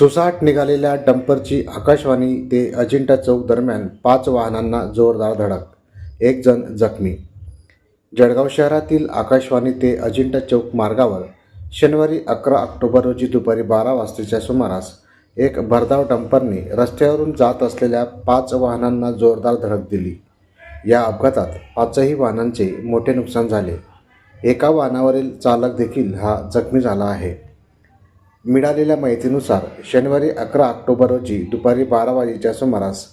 सुसाट निघालेल्या डंपरची आकाशवाणी ते अजिंठा चौक दरम्यान पाच वाहनांना जोरदार धडक एक जण जखमी. जळगाव शहरातील आकाशवाणी ते अजिंठा चौक मार्गावर शनिवारी अकरा ऑक्टोबर रोजी दुपारी बारा वाजताच्या सुमारास एक भरधाव डंपरने रस्त्यावरून जात असलेल्या पाच वाहनांना जोरदार धडक दिली. या अपघातात पाचही वाहनांचे मोठे नुकसान झाले. एका वाहनावरील चालक देखील हा जखमी झाला आहे. मिळालेल्या माहितीनुसार शनिवारी अकरा ऑक्टोबर रोजी दुपारी बारा वाजेच्या सुमारास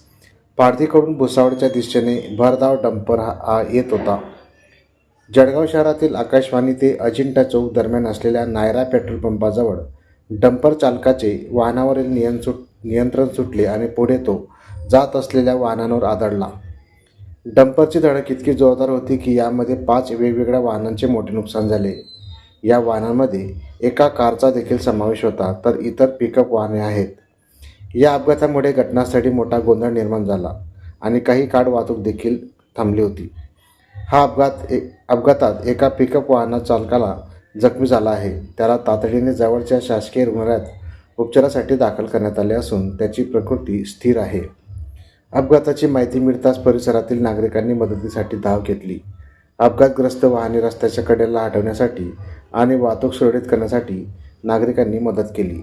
पारधीकडून भुसावळच्या दिशेने भरधाव डंपर हा येत होता. जळगाव शहरातील आकाशवाणी ते अजिंठा चौक दरम्यान असलेल्या नायरा पेट्रोल पंपाजवळ डंपर चालकाचे वाहनावरील नियं सुट नियंत्रण सुटले आणि पुढे तो जात असलेल्या वाहनांवर आदळला. डंपरची धडक इतकी जोरदार होती की यामध्ये पाच वेगवेगळ्या वाहनांचे मोठे नुकसान झाले. या वाहनांमध्ये एका कारचा देखील समावेश होता तर इतर पिकअप वाहने आहेत. या अपघातामुळे घटनास्थळी मोठा गोंधळ निर्माण झाला आणि काही काळ वाहतूक देखील थांबली होती. हा अपघात एक अपघातात एका पिकअप वाहना चालकाला जखमी झाला आहे. त्याला तातडीने जवळच्या शासकीय रुग्णालयात उपचारासाठी दाखल करण्यात आले असून त्याची प्रकृती स्थिर आहे. अपघाताची माहिती मिळताच परिसरातील नागरिकांनी मदतीसाठी धाव घेतली. अपघातग्रस्त वाहने रस्त्याच्या कडेला हटवण्यासाठी आणि वाहतूक सुरळीत करण्यासाठी नागरिकांनी मदत केली.